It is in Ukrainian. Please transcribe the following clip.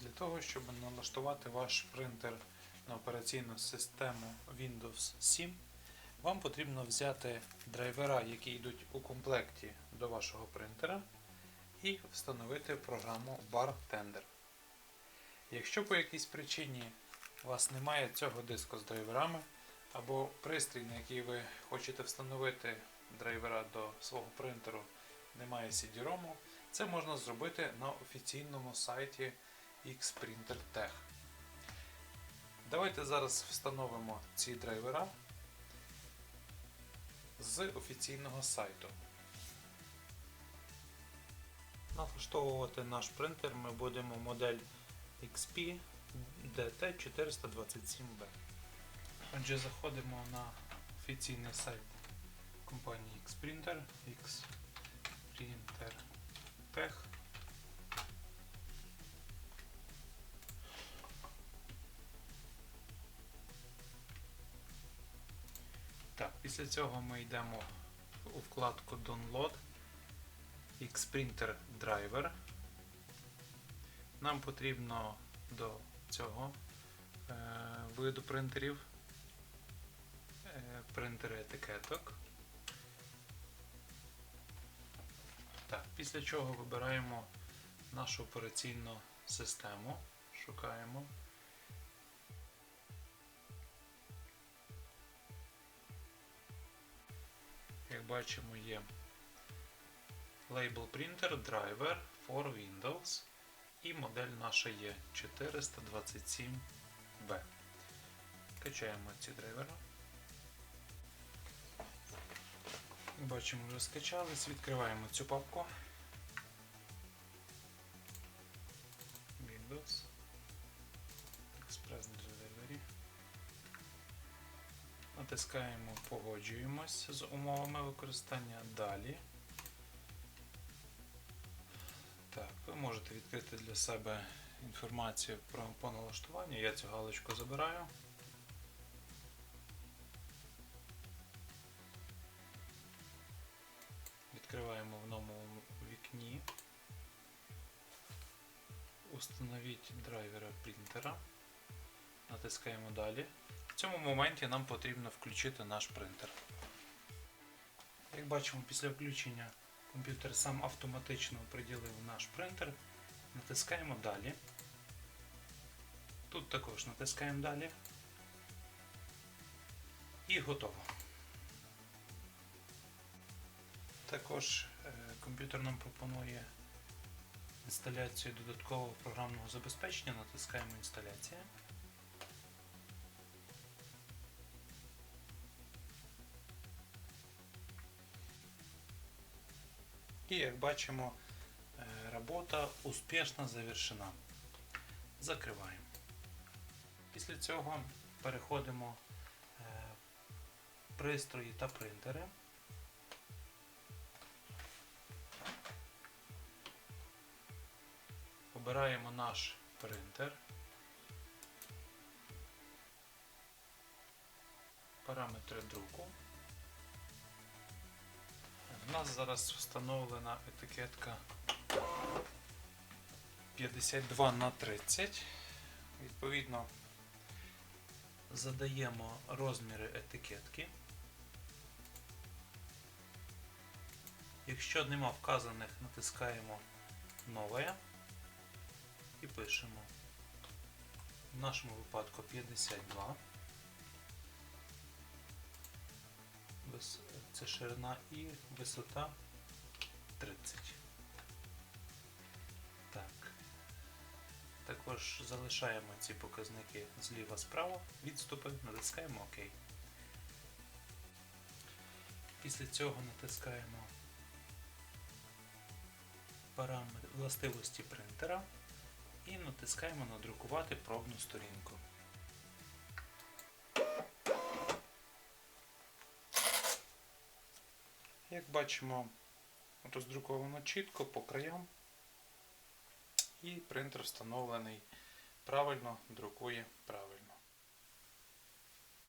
Для того, щоб налаштувати ваш принтер на операційну систему Windows 7, вам потрібно взяти драйвера, які йдуть у комплекті до вашого принтера, і встановити програму Bartender. Якщо по якійсь причині у вас немає цього диску з драйверами, або пристрій, на який ви хочете встановити драйвера до свого принтеру, немає CD-ROM, це можна зробити на офіційному сайті Xprinter Tech. Давайте зараз встановимо ці драйвера з офіційного сайту. Налаштовувати наш принтер ми будемо модель XP DT427B. Отже, заходимо на офіційний сайт компанії Xprinter, Xprinter Tech. Після цього ми йдемо у вкладку Download Xprinter Driver. Нам потрібно до цього е, виду принтерів е, принтери етикеток. Так, після чого вибираємо нашу операційну систему, шукаємо. Як бачимо, є Label Printer Driver for Windows і модель наша є 427B. Качаємо ці драйвера. Бачимо, вже скачались, відкриваємо цю папку. Натискаємо Погоджуємось з умовами використання далі. Так, ви можете відкрити для себе інформацію про по налаштуванню. Я цю галочку забираю. Відкриваємо в новому вікні. Установіть драйвера принтера. Натискаємо далі. Цьому моменті нам потрібно включити наш принтер. Як бачимо, після включення комп'ютер сам автоматично приділив наш принтер. Натискаємо далі. Тут також натискаємо далі. І готово. Також е, комп'ютер нам пропонує інсталяцію додаткового програмного забезпечення. Натискаємо інсталяція. І як бачимо, е, робота успішно завершена. Закриваємо. Після цього переходимо е, пристрої та принтери. Обираємо наш принтер. Параметри друку. Нас зараз встановлена етикетка 52 на 30. Відповідно, задаємо розміри етикетки. Якщо нема вказаних, натискаємо нове і пишемо. В нашому випадку 52. Це ширина і висота 30. Так. Також залишаємо ці показники зліва справа, відступи, натискаємо ОК. Після цього натискаємо параметр властивості принтера і натискаємо надрукувати пробну сторінку. Як бачимо, роздруковано чітко по краям і принтер встановлений правильно, друкує правильно.